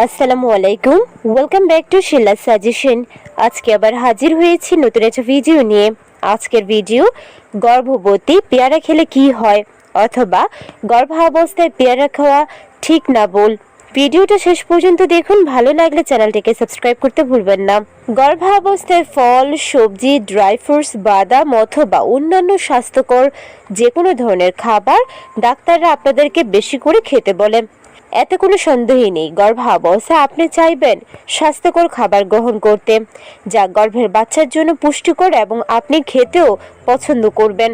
আসসালামু আলাইকুম। Welcome back to শিল্লা সাজেশন আজকে আবার হাজির হয়েছি নতুন একটা ভিডিও নিয়ে। আজকের ভিডিও গর্ভবতী পেয়ারা খেলে কি হয়? অথবা গর্ভাবস্থায় পেয়ারা খাওয়া ঠিক না বল? ভিডিওটা শেষ পর্যন্ত দেখুন। ভালো লাগলে চ্যানেলটিকে সাবস্ক্রাইব করতে ভুলবেন না। গর্ভাবস্থায় ফল, সবজি ড্রাই ফ্রুটস বাদাম অথবা অন্যান্য স্বাস্থ্যকর যে কোনো ধরনের খাবার ডাক্তাররা আপনাদেরকে বেশি করে খেতে বলে এতে কোনো সন্দেহই নেই। গর্ভাবস্থায় আপনি চাইবেন স্বাস্থ্যকর খাবার গ্রহণ করতে, যা গর্ভের বাচ্চার জন্য পুষ্টিকর এবং আপনি খেতেও পছন্দ করবেন।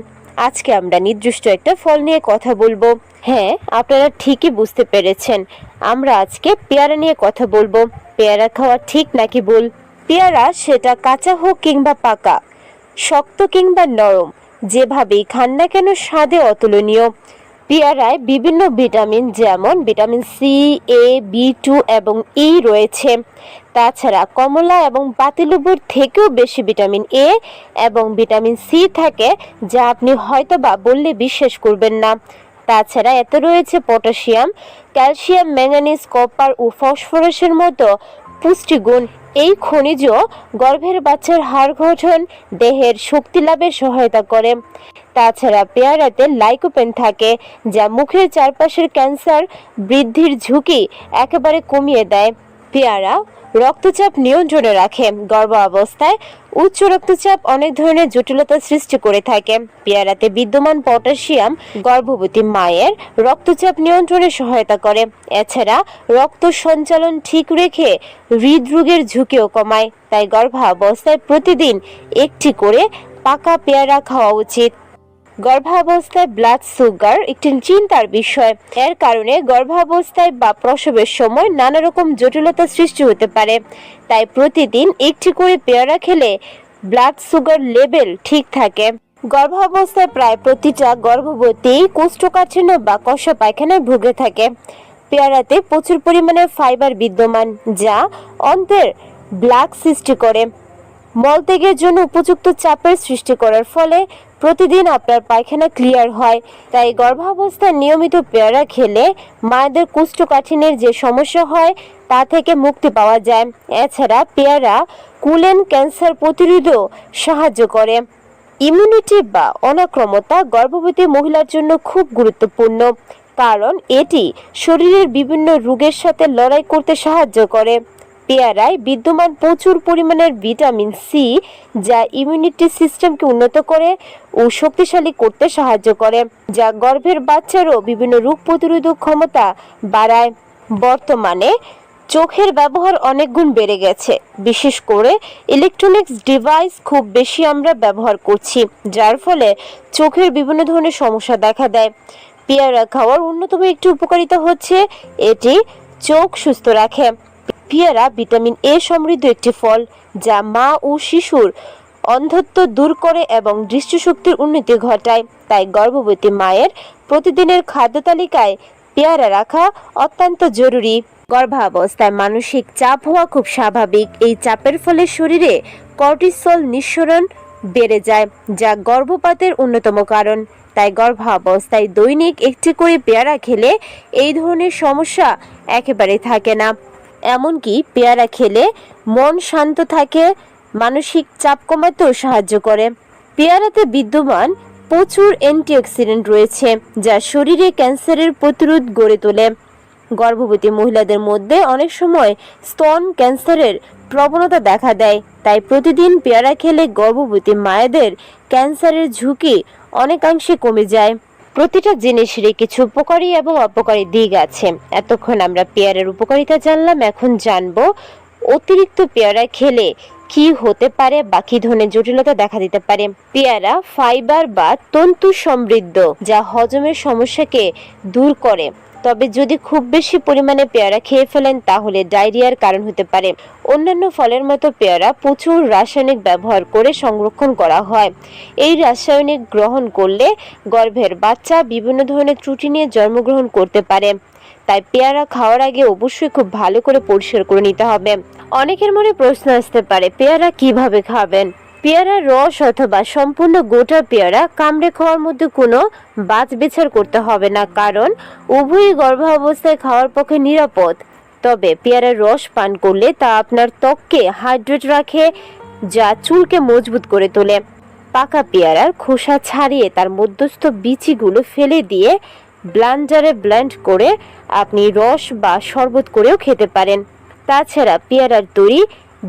আজকে আমরা নির্দিষ্ট একটা ফল নিয়ে কথা বলব। হ্যাঁ আপনারা ঠিকই বুঝতে পেরেছেন। আমরা আজকে পেয়ারা নিয়ে কথা বলব। পেয়ারা খাওয়া ঠিক নাকি ভুল? পেয়ারা সেটা কাঁচা হোক কিংবা পাকা, শক্ত কিংবা নরম, যেভাবেই খান না কেন স্বাদে অতুলনীয়। পেয়ারায় বিভিন্ন ভিটামিন যেমন vitamin C, A, B two এবং ই রয়েছে। তাছাড়া কমলা এবং পাতিলেবুর থেকেও বেশি ভিটামিন এ এবং ভিটামিন সি থাকে, যা আপনি হয়তোবা বললে বিশ্বাস করবেন না। তাছাড়া এতে রয়েছে পটাশিয়াম, ক্যালসিয়াম ম্যাঙ্গানিজ কপার ও ফসফরাসের মতো পুষ্টিগুণ এই খনিজ গর্ভের বাচ্চার হাড় গঠন, দেহের শক্তি লাভের সহায়তা করে। তাছাড়া পেয়ারাতে লাইকোপেন থাকে, যা মুখের চারপাশের ক্যান্সার বৃদ্ধির ঝুঁকি একেবারে কমিয়ে দেয়। পেয়ারা রক্তচাপ নিয়ন্ত্রণে রাখে। গর্ভ অবস্থায় উচ্চ রক্তচাপ অনেক ধরনের জটিলতা সৃষ্টি করে থাকে। পেয়ারাতে বিদ্যমান পটাশিয়াম গর্ভবতী মায়ের রক্তচাপ নিয়ন্ত্রণে সহায়তা করে। এছাড়া রক্ত সঞ্চালন ঠিক রেখে হৃদরোগের ঝুঁকিও কমায়। তাই গর্ভাবস্থায় প্রতিদিন একটি করে পাকা পেয়ারা খাওয়া উচিত। গর্ভাবস্থায় ব্লাড সুগার একটি চিন্তার বিষয়। এর কারণে গর্ভাবস্থায় বা প্রসবের সময় নানা রকম জটিলতা সৃষ্টি হতে পারে। তাই প্রতিদিন একটি করে পেয়ারা খেলে ব্লাড সুগার লেভেল ঠিক থাকে। গর্ভাবস্থায় প্রায় প্রতিটা গর্ভবতী কোষ্ঠকাঠিন্য বা কষা পায়খানায় ভুগে থাকে। পেয়ারাতে প্রচুর পরিমাণে ফাইবার বিদ্যমান, যা অন্তের ব্লাক সৃষ্টি করে। মলত্যাগের জন্য উপযুক্ত চাপের সৃষ্টি করার ফলে প্রতিদিন আপনার পায়খানা ক্লিয়ার হয়। তাই গর্ভাবস্থায় নিয়মিত পেয়ারা খেলে মায়েদের কোষ্ঠকাঠিন্যের যে সমস্যা হয়, তা থেকে মুক্তি পাওয়া যায়। এছাড়া পেয়ারা কুলেন ক্যান্সার প্রতিরোধেও সাহায্য করে। ইমিউনিটি বা অনাক্রমতা গর্ভবতী মহিলার জন্য খুব গুরুত্বপূর্ণ, কারণ এটি শরীরের বিভিন্ন রোগের সাথে লড়াই করতে সাহায্য করে। পেয়ারায় বিদ্যমান প্রচুর পরিমাণের ভিটামিন সি, যা ইমিউনিটি সিস্টেমকে উন্নত করে ও শক্তিশালী করতে সাহায্য করে, যা গর্ভের বাচ্চারও বিভিন্ন রোগ প্রতিরোধক ক্ষমতা বাড়ায়। বর্তমানে চোখের ব্যবহার অনেক গুণ বেড়ে গেছে। বিশেষ করে ইলেকট্রনিক্স ডিভাইস খুব বেশি আমরা ব্যবহার করছি, যার ফলে চোখের বিভিন্ন ধরনের সমস্যা দেখা দেয়। পেয়ারা খাওয়ার অন্যতম একটি উপকারিতা হচ্ছে এটি চোখ সুস্থ রাখে। পেয়ারা ভিটামিন এ সমৃদ্ধ একটি ফল যা মা ও শিশুর অন্ধত্ব দূর করে এবং দৃষ্টিশক্তির উন্নতি ঘটায়। তাই গর্ভবতী মায়ের প্রতিদিনের খাদ্য তালিকায় পেয়ারা রাখা অত্যন্ত জরুরি। গর্ভাবস্থায় মানসিক চাপ হওয়া খুব স্বাভাবিক। এই চাপের ফলে শরীরে কর্টিসল নিঃসরণ বেড়ে যায়, যা গর্ভপাতের অন্যতম কারণ। তাই গর্ভাবস্থায় দৈনিক একটি করে পেয়ারা খেলে এই ধরনের সমস্যা একেবারে থাকে না। এমনকি পেয়ারা খেলে মন শান্ত থাকে, মানসিক চাপ কমাতেও সাহায্য করে। পেয়ারাতে বিদ্যমান প্রচুর অ্যান্টিঅক্সিডেন্ট রয়েছে, যা শরীরে ক্যান্সারের প্রতিরোধ গড়ে তোলে। গর্ভবতী মহিলাদের মধ্যে অনেক সময় স্তন ক্যান্সারের প্রবণতা দেখা দেয়, তাই প্রতিদিন পেয়ারা খেলে গর্ভবতী মায়েদের ক্যান্সারের ঝুঁকি অনেকাংশে কমে যায়। প্রতিটা জিনিসেরই কিছু উপকারী এবং অপকারী দিক আছে। এতক্ষণ আমরা পেয়ারের উপকারিতা জানলাম, এখন জানব অতিরিক্ত পেয়ারা খেলে কি হতে পারে বা কি ধরনের জটিলতা দেখা দিতে পারে? পেয়ারা, ফাইবার বা তন্তু সমৃদ্ধ, যা হজমের সমস্যাকে দূর করে। তবে যদি খুব বেশি পরিমাণে পেয়ারা খেয়ে ফেলেন, তাহলে ডায়রিয়ার কারণ হতে পারে। অন্যান্য ফলের মতো পেয়ারা প্রচুর রাসায়নিক ব্যবহার করে সংরক্ষণ করা হয়। এই রাসায়নিক গ্রহণ করলে গর্ভের বাচ্চা বিভিন্ন ধরনের ত্রুটি নিয়ে জন্মগ্রহণ করতে পারে। তাই পেয়ারা খাওয়ার আগে অবশ্যই খুব ভালো করে পরিষ্কার করে নিতে হবে। অনেকের মনে প্রশ্ন আসতে পারে, পেয়ারা কীভাবে খাবেন? পেয়ারার রস অথবা সম্পূর্ণ গোটা পেয়ারা কামড়ে খাওয়ার মধ্যে কোনো বাছ বিচার করতে হবে না, কারণ উভয়ই গর্ভাবস্থায় খাওয়ার পক্ষে নিরাপদ। তবে পেয়ারার রস পান করলে তা আপনার ত্বককে হাইড্রেট রাখে, যা চুলকে মজবুত করে তোলে। পাকা পেয়ারার খোসা ছাড়িয়ে তার মধ্যস্থ বিচিগুলো ফেলে দিয়ে ব্লান্ডারে ব্লেন্ড করে আপনি রস বা শরবত করেও খেতে পারেন। তাছাড়া পেয়ারার তৈরি,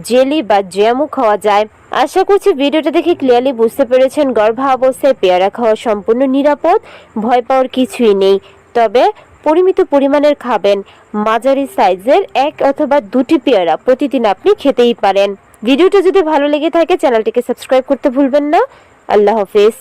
জেলি বা জ্যামও খাওয়া যায়। আশা করছি ভিডিওটা দেখে ক্লিয়ারলি বুঝতে পেরেছেন গর্ভাবস্থায় পেয়ারা খাওয়া সম্পূর্ণ নিরাপদ, ভয় পাওয়ার কিছুই নেই। তবে পরিমিত পরিমাণের খাবেন, মাঝারি সাইজের এক অথবা দুটি পেয়ারা প্রতিদিন আপনি খেতেই পারেন। ভিডিওটা যদি ভালো লেগে থাকে, চ্যানেলটিকে সাবস্ক্রাইব করতে ভুলবেন না। আল্লাহ হাফেজ।